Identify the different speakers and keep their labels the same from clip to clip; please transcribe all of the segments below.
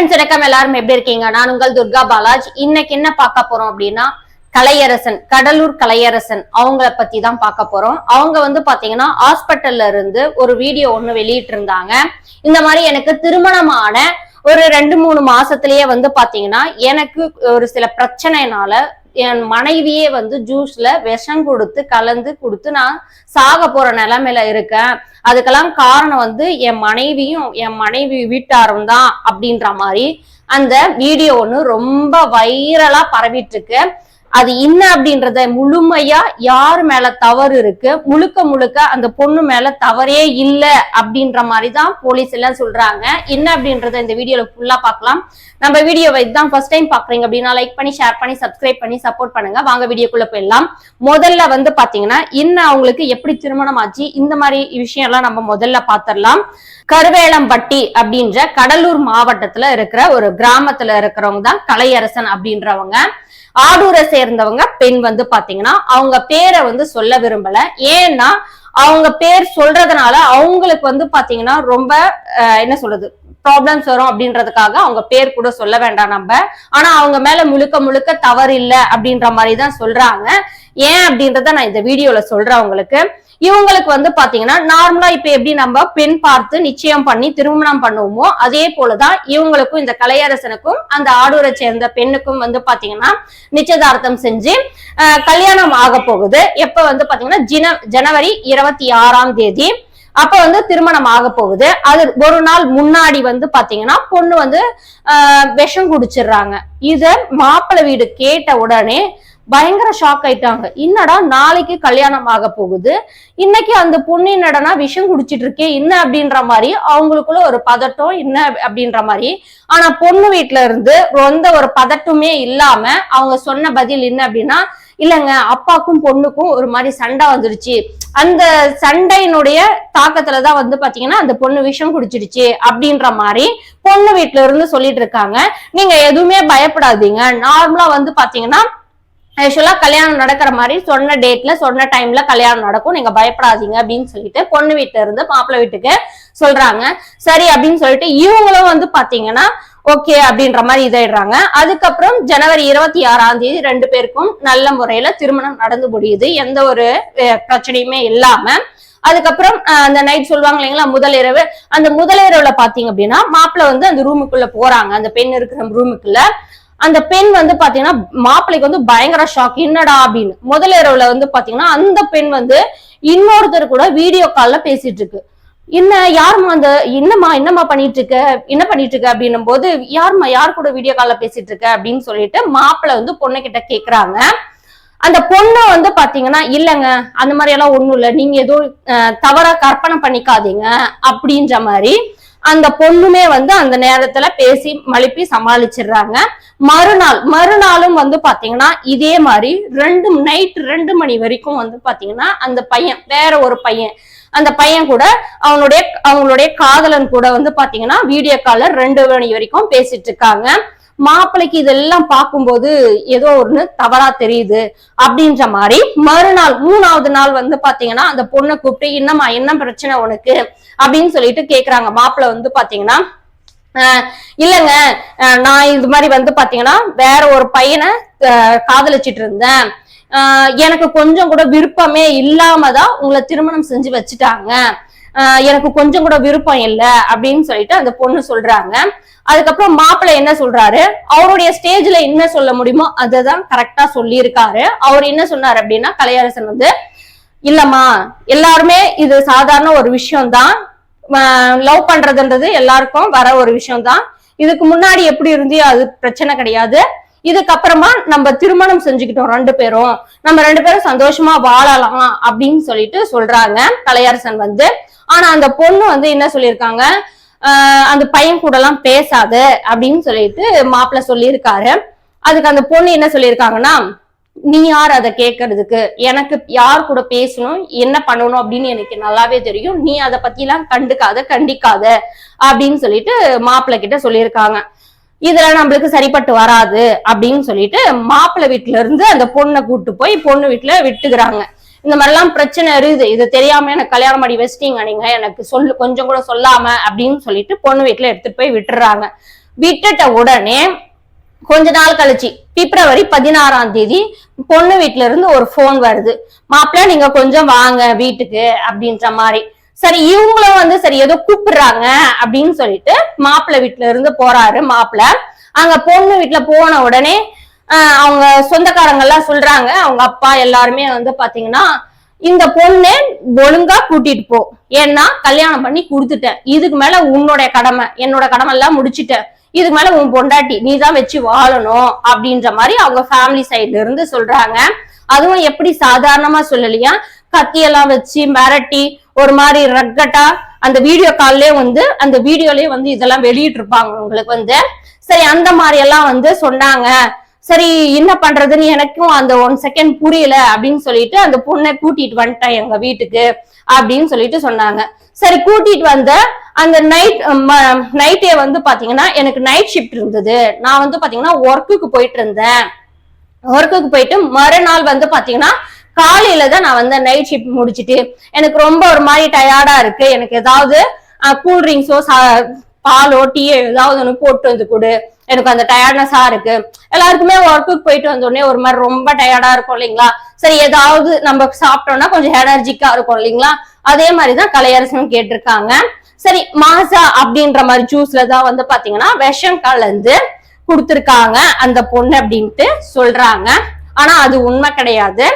Speaker 1: Friends வணக்கம். எல்லாரும் எப்படி இருக்கீங்க? நான் உங்கள் துர்கா பாலாஜ். இன்னைக்கு என்ன பார்க்க போறோம் அப்படின்னா கலையரசன் கடலூர் கலையரசன் அவங்கள பத்தி தான் பார்க்க போறோம். அவங்க வந்து பாத்தீங்கன்னா ஹாஸ்பிட்டல்ல இருந்து ஒரு வீடியோ ஒண்ணு வெளியிட்டு இருந்தாங்க இந்த மாதிரி எனக்கு திருமணமான ஒரு ரெண்டு மூணு மாசத்துலயே வந்து பாத்தீங்கன்னா எனக்கு ஒரு சில பிரச்சனைனால என் மனைவியே வந்து ஜூஸ்ல விஷம் கொடுத்து கலந்து கொடுத்து நான் சாக போற நிலைமையில இருக்கேன். அதுக்கெல்லாம் காரணம் வந்து என் மனைவியும் என் மனைவி வீட்டாரும் தான் அப்படின்ற மாதிரி அந்த வீடியோ ஒன்று ரொம்ப வைரலா பரவிட்டு இருக்கு. அது என்ன அப்படின்றத முழுமையா யார் மேல தவறு இருக்கு? முழுக்க முழுக்க அந்த பொண்ணு மேல தவறே இல்லை அப்படின்ற மாதிரி தான் போலீஸ் எல்லாம் சொல்றாங்க. என்ன அப்படின்றத இந்த வீடியோல ஃபுல்லா பார்க்கலாம். நம்ம வீடியோவை இதுதான் ஃபர்ஸ்ட் டைம் பாக்குறீங்க அப்படின்னா லைக் பண்ணி ஷேர் பண்ணி சப்ஸ்கிரைப் பண்ணி சப்போர்ட் பண்ணுங்க. வாங்க வீடியோக்குள்ள போயிடலாம். முதல்ல வந்து பாத்தீங்கன்னா இன்னும் அவங்களுக்கு எப்படி திருமணம் ஆச்சு இந்த மாதிரி விஷயம் எல்லாம் நம்ம முதல்ல பாத்திரலாம். கருவேலம்பட்டி அப்படின்ற கடலூர் மாவட்டத்துல இருக்கிற ஒரு கிராமத்துல இருக்கிறவங்க தான் கலையரசன் அப்படின்றவங்க. ஆடூரை சேர்ந்தவங்க பெண் வந்து பாத்தீங்கன்னா அவங்க பேரை வந்து சொல்ல விரும்பல. ஏன்னா அவங்க பேர் சொல்றதுனால அவங்களுக்கு வந்து பாத்தீங்கன்னா ரொம்ப அஹ், என்ன சொல்றது ப்ராப்ளம்ஸ் வரும் அப்படின்றதுக்காக அவங்க பேர் கூட சொல்ல வேண்டாம் நம்ம. ஆனா அவங்க மேல முழுக்க முழுக்க தவறு இல்லை அப்படின்ற மாதிரி தான் சொல்றாங்க. ஏன் அப்படின்றத நான் இந்த வீடியோல சொல்றேன் உங்களுக்கு. இவங்களுக்கு வந்து பாத்தீங்கன்னா நார்மலா இப்ப எப்படி நம்ம பெண் பார்த்து நிச்சயம் பண்ணி திருமணம் பண்ணுவோமோ அதே போலதான் இவங்களுக்கும் இந்த கலையரசனுக்கும் அந்த ஆடூரை சேர்ந்த பெண்ணுக்கும் வந்து பாத்தீங்கன்னா நிச்சயதார்த்தம் செஞ்சு கல்யாணம் ஆக போகுது எப்ப வந்து பாத்தீங்கன்னா ஜின ஜனவரி இருபத்தி ஆறாம் தேதி. அப்ப வந்து திருமணம் ஆக போகுது. அது ஒரு நாள் முன்னாடி வந்து பாத்தீங்கன்னா பொண்ணு வந்து விஷம் குடிச்சிடுறாங்க. இத மாப்பிள்ளை வீடு கேட்ட உடனே பயங்கர ஷாக் ஆயிட்டாங்க. என்னடா நாளைக்கு கல்யாணம் ஆக போகுது. இன்னைக்கு அந்த பொண்ணு என்னடனா விஷம் குடிச்சிட்டு இருக்கே என்ன? அப்படின்ற மாதிரி அவங்களுக்குள்ள ஒரு பதட்டம் என்ன? அப்படின்ற மாதிரி. ஆனா பொண்ணு வீட்டுல இருந்து எந்த ஒரு பதட்டமே இல்லாம அவங்க சொன்ன பதில் என்ன அப்படின்னா இல்லைங்க அப்பாக்கும் பொண்ணுக்கும் ஒரு மாதிரி சண்டை வந்துருச்சு. அந்த சண்டையினுடைய தாக்கத்துலதான் வந்து பாத்தீங்கன்னா அந்த பொண்ணு விஷம் குடிச்சிடுச்சு அப்படின்ற மாதிரி பொண்ணு வீட்டுல இருந்து சொல்லிட்டு இருக்காங்க. நீங்க எதுவுமே பயப்படாதீங்க. நார்மலா வந்து பாத்தீங்கன்னா ஆக்சுவலா கல்யாணம் நடக்கிற மாதிரி சொன்ன டேட்ல சொன்ன டைம்ல கல்யாணம் நடக்கும். நீங்க பயப்படாதீங்க அப்படின்னு சொல்லிட்டு பொண்ணு வீட்டுல இருந்து மாப்பிள்ளை வீட்டுக்கு சொல்றாங்க. சரி அப்படின்னு சொல்லிட்டு இவங்களும் வந்து பாத்தீங்கன்னா ஓகே அப்படின்ற மாதிரி இதாயிடுறாங்க. அதுக்கப்புறம் ஜனவரி இருபத்தி ஆறாம் தேதி ரெண்டு பேருக்கும் நல்ல முறையில திருமணம் நடந்து முடியுது. எந்த ஒரு பிரச்சனையுமே இல்லாம. அதுக்கப்புறம் அந்த நைட் சொல்லுவாங்க இல்லைங்களா முதல் இரவு. அந்த முதல் இரவுல பாத்தீங்க அப்படின்னா மாப்பிள்ள வந்து அந்த ரூமுக்குள்ள போறாங்க. அந்த பெண் இருக்கிற ரூமுக்குள்ள அந்த பெண் வந்து பாத்தீங்கன்னா மாப்பிள்ளைக்கு வந்து பயங்கர ஷாக் என்னடா அப்படின்னு. முதல் இரவுல வந்து பாத்தீங்கன்னா அந்த பெண் வந்து இன்னொருத்தர் கூட வீடியோ கால்ல பேசிட்டு இருக்கு. என்ன யாருமா அந்த என்னம்மா என்னம்மா பண்ணிட்டு இருக்க என்ன பண்ணிட்டு இருக்க அப்படின்னும் போது யாருமா யார் கூட வீடியோ கால்ல பேசிட்டு இருக்க அப்படின்னு சொல்லிட்டு மாப்பிள்ளை வந்து பொண்ணு கிட்ட கேக்குறாங்க. அந்த பொண்ணு வந்து பாத்தீங்கன்னா இல்லங்க அந்த மாதிரி எல்லாம் ஒண்ணும் இல்ல நீங்க ஏதோ தவறா கற்பனை பண்ணிக்காதீங்க அப்படின்ற மாதிரி அந்த பொண்ணுமே வந்து அந்த நேரத்துல பேசி மழுப்பி சமாளிச்சிடுறாங்க. மறுநாள் மறுநாளும் வந்து பாத்தீங்கன்னா இதே மாதிரி ரெண்டு நைட் ரெண்டு மணி வரைக்கும் வந்து பாத்தீங்கன்னா அந்த பையன் வேற ஒரு பையன் அந்த பையன் கூட அவனுடைய அவங்களுடைய காதலன் கூட வந்து பாத்தீங்கன்னா வீடியோ காலர் ரெண்டு மணி வரைக்கும் பேசிட்டு இருக்காங்க. மாப்பிள்ளைக்கு இதெல்லாம் பார்க்கும்போது ஏதோ ஒண்ணு தவறா தெரியுது அப்படின்ற மாதிரி மறுநாள் மூணாவது நாள் வந்து பாத்தீங்கன்னா அந்த பொண்ணை கூப்பிட்டு என்னம்மா என்ன பிரச்சனை உனக்கு? அப்படின்னு சொல்லிட்டு கேக்குறாங்க. மாப்பிள்ளை வந்து பாத்தீங்கன்னா இல்லைங்க நான் இது மாதிரி வந்து பாத்தீங்கன்னா வேற ஒரு பையனை காதலிச்சிட்டு இருந்தேன். எனக்கு கொஞ்சம் கூட விருப்பமே இல்லாம தான் உங்களை திருமணம் செஞ்சு வச்சுட்டாங்க. எனக்கு கொஞ்சம் கூட விருப்பம் இல்லை அப்படின்னு சொல்லிட்டு அந்த பொண்ணு சொல்றாங்க. அதுக்கப்புறம் மாப்பிள்ளை என்ன சொல்றாரு? அவருடைய ஸ்டேஜ்ல என்ன சொல்ல முடியுமோ அதுதான் கரெக்டா சொல்லியிருக்காரு. அவர் என்ன சொன்னார் அப்படின்னா கலையரசன் வந்து இல்லம்மா எல்லாருமே இது சாதாரண ஒரு விஷயம்தான். லவ் பண்றதுன்றது எல்லாருக்கும் வர ஒரு விஷயம்தான். இதுக்கு முன்னாடி எப்படி இருந்தியோ அது பிரச்சனை கிடையாது. இதுக்கப்புறமா நம்ம திருமணம் செஞ்சுக்கிட்டோம் ரெண்டு பேரும். நம்ம ரெண்டு பேரும் சந்தோஷமா வாழலாம் அப்படின்னு சொல்லிட்டு சொல்றாங்க கலையரசன் வந்து. ஆனா அந்த பொண்ணு வந்து என்ன சொல்லியிருக்காங்க? அந்த பையன் கூட எல்லாம் பேசாத அப்படின்னு சொல்லிட்டு மாப்பிள்ளை சொல்லியிருக்காரு. அதுக்கு அந்த பொண்ணு என்ன சொல்லியிருக்காங்கன்னா நீ யார் அதை கேட்கறதுக்கு எனக்கு யார் கூட பேசணும்? என்ன பண்ணணும்? அப்படின்னு எனக்கு நல்லாவே தெரியும். நீ அதை பத்தி எல்லாம் கண்டுக்காத கண்டிக்காத அப்படின்னு சொல்லிட்டு மாப்பிள்ளை கிட்ட சொல்லியிருக்காங்க. இதுல நம்மளுக்கு சரிப்பட்டு வராது அப்படின்னு சொல்லிட்டு மாப்பிள்ளை வீட்டுல இருந்து அந்த பொண்ணை கூட்டு போய் பொண்ணு வீட்டுல விட்டுக்கிறாங்க. இந்த மாதிரிலாம் பிரச்சனை இருக்குது. இது தெரியாம எனக்கு கல்யாணம் பண்ணி வச்சிட்டீங்க நீங்க. எனக்கு சொல்லு கொஞ்சம் கூட சொல்லாம அப்படின்னு சொல்லிட்டு பொண்ணு வீட்டுல எடுத்துட்டு போய் விட்டுறாங்க. விட்டுட்ட உடனே கொஞ்ச நாள் கழிச்சு பிப்ரவரி பதினாறாம் தேதி பொண்ணு வீட்டுல இருந்து ஒரு ஃபோன் வருது. மாப்பிள்ள நீங்க கொஞ்சம் வாங்க வீட்டுக்கு அப்படின்ற மாதிரி. சரி இவங்களும் வந்து சரி ஏதோ கூப்பிடுறாங்க அப்படின்னு சொல்லிட்டு மாப்பிள்ளை வீட்டுல இருந்து போறாரு மாப்பிள்ள. அங்க பொண்ணு வீட்டுல போன உடனே அவங்க சொந்தக்காரங்க எல்லாம் சொல்றாங்க. அவங்க அப்பா எல்லாருமே வந்து பாத்தீங்கன்னா இந்த பொண்ணு ஒழுங்கா கூட்டிட்டு போ. ஏன்னா கல்யாணம் பண்ணி கொடுத்துட்டேன். இதுக்கு மேல உன்னோட கடமை என்னோட கடமை எல்லாம் முடிச்சிட்டேன். இதுக்கு மேல உன் பொண்டாட்டி நீ தான் வச்சு வாழணும் அப்படின்ற மாதிரி அவங்க ஃபேமிலி சைட்ல இருந்து சொல்றாங்க. அதுவும் எப்படி சாதாரணமா சொல்லலையா? கத்தியெல்லாம் வச்சு மிரட்டி ஒரு மாதிரி ரக்கட்டா அந்த வீடியோ கால்லயே வந்து அந்த வீடியோலயே வந்து இதெல்லாம் வெளியிட்டு இருப்பாங்க உங்களுக்கு வந்து. சரி அந்த மாதிரி எல்லாம் வந்து சொன்னாங்க. சரி என்ன பண்றதுன்னு எனக்கும் அந்த ஒன் செகண்ட் புரியல அப்படின்னு சொல்லிட்டு அந்த பொண்ணை கூட்டிட்டு வந்துட்டேன் எங்க வீட்டுக்கு அப்படின்னு சொல்லிட்டு சொன்னாங்க. சரி கூட்டிட்டு வந்த அந்த நைட் நைட்டே வந்து பாத்தீங்கன்னா எனக்கு நைட் ஷிஃப்ட் இருந்தது. நான் வந்து பாத்தீங்கன்னா ஒர்க்குக்கு போயிட்டு இருந்தேன். ஒர்க்குக்கு போயிட்டு மறுநாள் வந்து பாத்தீங்கன்னா காலையில தான் நான் வந்து நைட் ஷிஃப்ட் முடிச்சிட்டு எனக்கு ரொம்ப ஒரு மாதிரி டயர்டா இருக்கு. எனக்கு ஏதாவது கூல் ட்ரிங்க்ஸோ பாலோ டீயோ ஏதாவது ஒன்று போட்டு வந்து கொடு. எனக்கு அந்த டயர்ட்னஸா இருக்கு. எல்லாருக்குமே ஒர்க்குக்கு போயிட்டு வந்தோடனே ஒரு மாதிரி ரொம்ப டயர்டா இருக்கும் இல்லைங்களா? சரி ஏதாவது நம்ம சாப்பிட்டோம்னா கொஞ்சம் எனர்ஜிக்கா இருக்கும் இல்லைங்களா? அதே மாதிரிதான் கலையரசனும் கேட்டிருக்காங்க. சரி மாசா அப்படின்ற மாதிரி ஜூஸ்ல தான் வந்து பாத்தீங்கன்னா விஷம் கலந்து கொடுத்துருக்காங்க அந்த பொண்ணு அப்படின்ட்டு சொல்றாங்க. ஆனா அது உண்மை கிடையாது.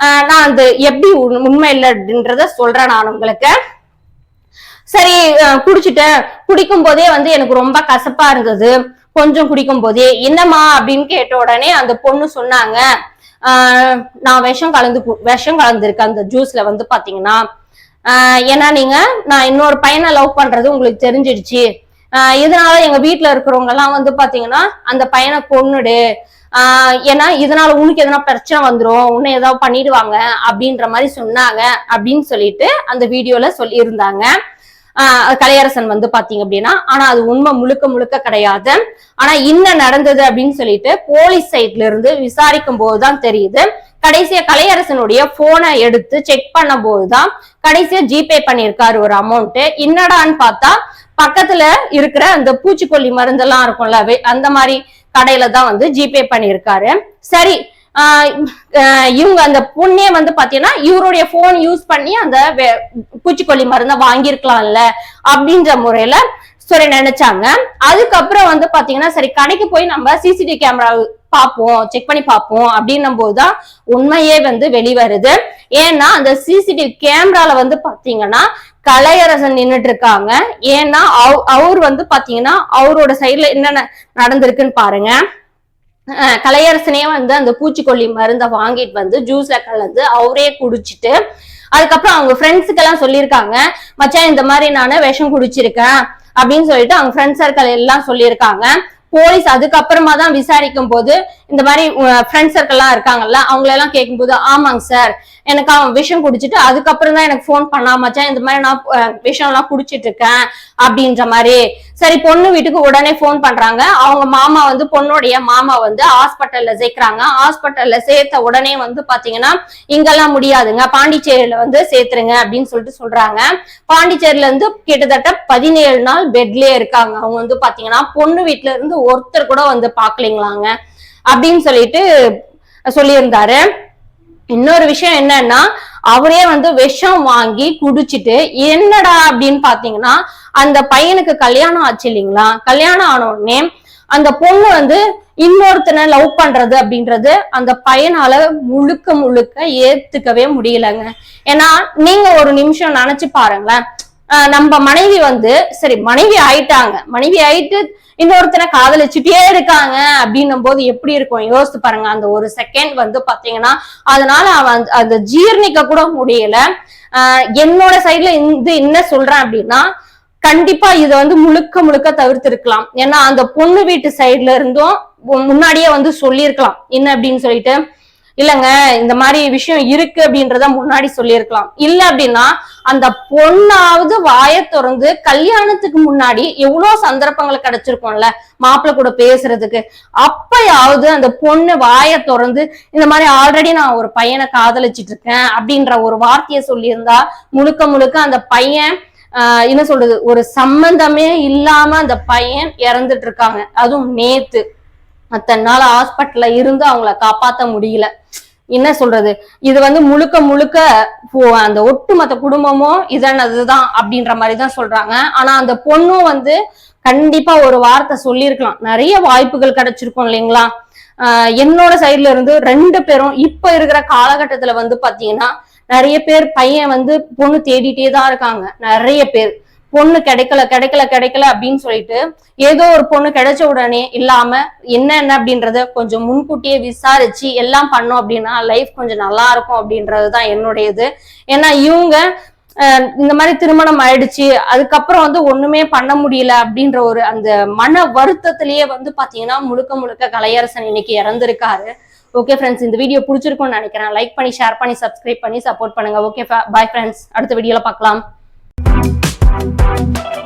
Speaker 1: நான் அது எப்படி உண்- உண்மை இல்லை அப்படின்றத சொல்றேன் நான் உங்களுக்கு. சரி குடிச்சிட்டேன். குடிக்கும் போதே வந்து எனக்கு ரொம்ப கசப்பா இருந்தது. கொஞ்சம் குடிக்கும் போதே என்னம்மா? அப்படின்னு கேட்ட உடனே அந்த பொண்ணு சொன்னாங்க. நான் விஷம் கலந்து விஷம் கலந்துருக்கேன். அந்த ஜூஸ்ல வந்து பாத்தீங்கன்னா ஏன்னா நீங்க நான் இன்னொரு பையனை லவ் பண்றது உங்களுக்கு தெரிஞ்சிடுச்சு. இதனால எங்க வீட்டுல இருக்கிறவங்க எல்லாம் வந்து பாத்தீங்கன்னா அந்த பையனை கொன்னுடு. ஆஹ் ஏன்னா இதனால உனக்கு எதனா பிரச்சனை வந்துடும் உன்னை ஏதாவது பண்ணிடுவாங்க அப்படின்ற மாதிரி சொன்னாங்க அப்படின்னு சொல்லிட்டு அந்த வீடியோல சொல்லி இருந்தாங்க ஆஹ் கலையரசன் வந்து பாத்தீங்க அப்படின்னா ஆனா அது உண்மை முழுக்க முழுக்க கிடையாது. ஆனா என்ன நடந்தது அப்படின்னு சொல்லிட்டு போலீஸ் சைட்ல இருந்து விசாரிக்கும் போதுதான் தெரியுது. கடைசியா கலையரசனுடைய போனை எடுத்து செக் பண்ண போதுதான் கடைசியா ஜிபே பண்ணியிருக்காரு ஒரு அமௌண்ட் என்னடான்னு பார்த்தா பக்கத்துல இருக்கிற அந்த பூச்சிக்கொல்லி மருந்தெல்லாம் இருக்கும்ல அந்த மாதிரி கடையில தான் வந்து ஜிபே பண்ணியிருக்காரு. சரி ஆஹ் இவங்க அந்த பொண்ணே வந்து பாத்தீங்கன்னா இவருடைய போன் யூஸ் பண்ணி அந்த பூச்சிக்கொல்லி மருந்தை வாங்கியிருக்கலாம்ல அப்படின்ற முறையில சரி நினைச்சாங்க. அதுக்கப்புறம் வந்து பாத்தீங்கன்னா சரி கடைக்கு போய் நம்ம சிசிடிவி கேமரா பார்ப்போம் செக் பண்ணி பார்ப்போம் அப்படின்னும் போதுதான் உண்மையே வந்து வெளிவருது. ஏன்னா அந்த சிசிடிவி கேமரால வந்து பாத்தீங்கன்னா கலையரசன் நின்னுட்டு இருக்காங்க ஏன்னா அவ- அவர் வந்து பாத்தீங்கன்னா அவரோட சைடுல என்னென்ன நடந்திருக்குன்னு பாருங்க. அஹ் கலையரசனே வந்து அந்த பூச்சிக்கொல்லி மருந்தை வாங்கிட்டு வந்து ஜூஸ்ல கலந்து அவரே குடிச்சிட்டு அதுக்கப்புறம் அவங்க ஃப்ரெண்ட்ஸுக்கெல்லாம் சொல்லியிருக்காங்க மச்சான் இந்த மாதிரி நான் விஷம் குடிச்சிருக்கேன் அப்படின்னு சொல்லிட்டு அவங்க ஃப்ரெண்ட்ஸ் சர்க்கிள் எல்லாம் சொல்லியிருக்காங்க. போலீஸ் அதுக்கப்புறமா தான் விசாரிக்கும் போது இந்த மாதிரி ஃப்ரெண்ட் சர்க்கிள் எல்லாம் இருக்காங்கல்ல அவங்கள எல்லாம் கேட்கும்போது ஆமாங்க சார் எனக்கு அவன் விஷம் குடிச்சிட்டு அதுக்கப்புறம் தான் எனக்கு ஃபோன் பண்ணா மச்சான் இந்த மாதிரி நான் விஷம் எல்லாம் குடிச்சிட்டு இருக்கேன் அப்படின்ற மாதிரி. சரி பொண்ணு வீட்டுக்கு உடனே ஃபோன் பண்றாங்க. அவங்க மாமா வந்து பொண்ணுடைய மாமா வந்து ஹாஸ்பிட்டல்ல சேர்க்கிறாங்க. ஹாஸ்பிட்டல்ல சேர்த்த உடனே வந்து பாத்தீங்கன்னா இங்கெல்லாம் முடியாதுங்க. பாண்டிச்சேரியில வந்து சேர்த்துருங்க அப்படின்னு சொல்லிட்டு சொல்றாங்க. பாண்டிச்சேரியில இருந்து கிட்டத்தட்ட பதினேழு நாள் பெட்லயே இருக்காங்க. அவங்க வந்து பாத்தீங்கன்னா பொண்ணு வீட்டுல இருந்து ஒருத்தர் கூட வந்து பாக்கலீங்களாங்க. அப்படின்னு சொல்லிட்டு சொல்லியிருந்தாரு. இன்னொரு விஷயம் என்னன்னா அவரே வந்து விஷம் வாங்கி குடிச்சிட்டு என்னடா? அப்படின்னு பாத்தீங்கன்னா அந்த பையனுக்கு கல்யாணம் ஆச்சு இல்லைங்களா? கல்யாணம் ஆன உடனே அந்த பொண்ணு வந்து இன்னொருத்தனை லவ் பண்றது அப்படின்றது அந்த பையனால முழுக்க முழுக்க ஏத்துக்கவே முடியலங்க. ஏன்னா நீங்க ஒரு நிமிஷம் நினைச்சு பாருங்களேன். ஆஹ் நம்ம மனைவி வந்து சரி மனைவி ஆயிட்டாங்க. மனைவி ஆயிட்டு இன்னொருத்தனை காதலிச்சுட்டே இருக்காங்க அப்படின்னும் போது எப்படி இருக்கும்? யோசித்து பாருங்க. அந்த ஒரு செகண்ட் வந்து பாத்தீங்கன்னா அதனால அவன் அந்த- அந்த ஜீர்ணிக்க கூட முடியல. என்னோட சைட்ல இது என்ன சொல்றேன் அப்படின்னா கண்டிப்பா இதை வந்து முழுக்க முழுக்க தவிர்த்திருக்கலாம். ஏன்னா அந்த பொண்ணு வீட்டு சைட்ல இருந்தும் முன்னாடியே வந்து சொல்லியிருக்கலாம். என்ன அப்படின்னு சொல்லிட்டு இல்லங்க இந்த மாதிரி விஷயம் இருக்கு அப்படின்றத முன்னாடி சொல்லியிருக்கலாம். இல்ல அப்படின்னா அந்த பொண்ணாவது வாய திறந்து கல்யாணத்துக்கு முன்னாடி எவ்வளவு சந்தர்ப்பங்கள் கிடைச்சிருக்கும்ல மாப்பிள்ளை கூட பேசுறதுக்கு. அப்பயாவது அந்த பொண்ணு வாய திறந்து இந்த மாதிரி ஆல்ரெடி நான் ஒரு பையனை காதலிச்சிட்டு இருக்கேன் அப்படின்ற ஒரு வார்த்தையை சொல்லியிருந்தா முழுக்க முழுக்க அந்த பையன் என்ன சொல்றது ஒரு சம்பந்தமே இல்லாம அந்த பையன் இறந்துட்டு இருக்காங்க அதுவும் நேத்து. அத்தனை நாள் ஹாஸ்பிட்டல்ல இருந்து அவங்கள காப்பாத்த முடியல. என்ன சொல்றது? இது வந்து முழுக்க முழுக்க போ- அந்த ஒட்டுமொத்த குடும்பமும் இதனதுதான் அப்படின்ற மாதிரி தான் சொல்றாங்க. ஆனா அந்த பொண்ணும் வந்து கண்டிப்பா ஒரு வார்த்தை சொல்லியிருக்கலாம். நிறைய வாய்ப்புகள் கிடைச்சிருக்கும் இல்லைங்களா? என்னோட சைடுல இருந்து ரெண்டு பேரும் இப்ப இருக்கிற காலகட்டத்துல வந்து பாத்தீங்கன்னா நிறைய பேர் பையன் வந்து பொண்ணு தேடிட்டே தான் இருக்காங்க. நிறைய பேர். பொண்ணு கிடைக்கல கிடைக்கல கிடைக்கல அப்படின்னு சொல்லிட்டு ஏதோ ஒரு பொண்ணு கிடைச்ச உடனே இல்லாம என்ன என்ன அப்படின்றத கொஞ்சம் முன்கூட்டியே விசாரிச்சு எல்லாம் பண்ணோம் அப்படின்னா லைஃப் கொஞ்சம் நல்லா இருக்கும் அப்படின்றது தான் என்னுடையது. ஏன்னா இவங்க இந்த மாதிரி திருமணம் ஆயிடுச்சு அதுக்கப்புறம் வந்து ஒண்ணுமே பண்ண முடியல அப்படின்ற ஒரு அந்த மன வருத்தத்திலேயே வந்து பாத்தீங்கன்னா முழுக்க முழுக்க கலையரசன் இன்னைக்கு இறந்திருக்காரு. ஓகே ஃப்ரெண்ட்ஸ் இந்த வீடியோ பிடிச்சிருக்கும்னு நினைக்கிறேன். லைக் பண்ணி ஷேர் பண்ணி சப்ஸ்கிரைப் பண்ணி சப்போர்ட் பண்ணுங்க. ஓகே பாய் ஃப்ரெண்ட்ஸ் அடுத்த வீடியோல பார்க்கலாம். Bye.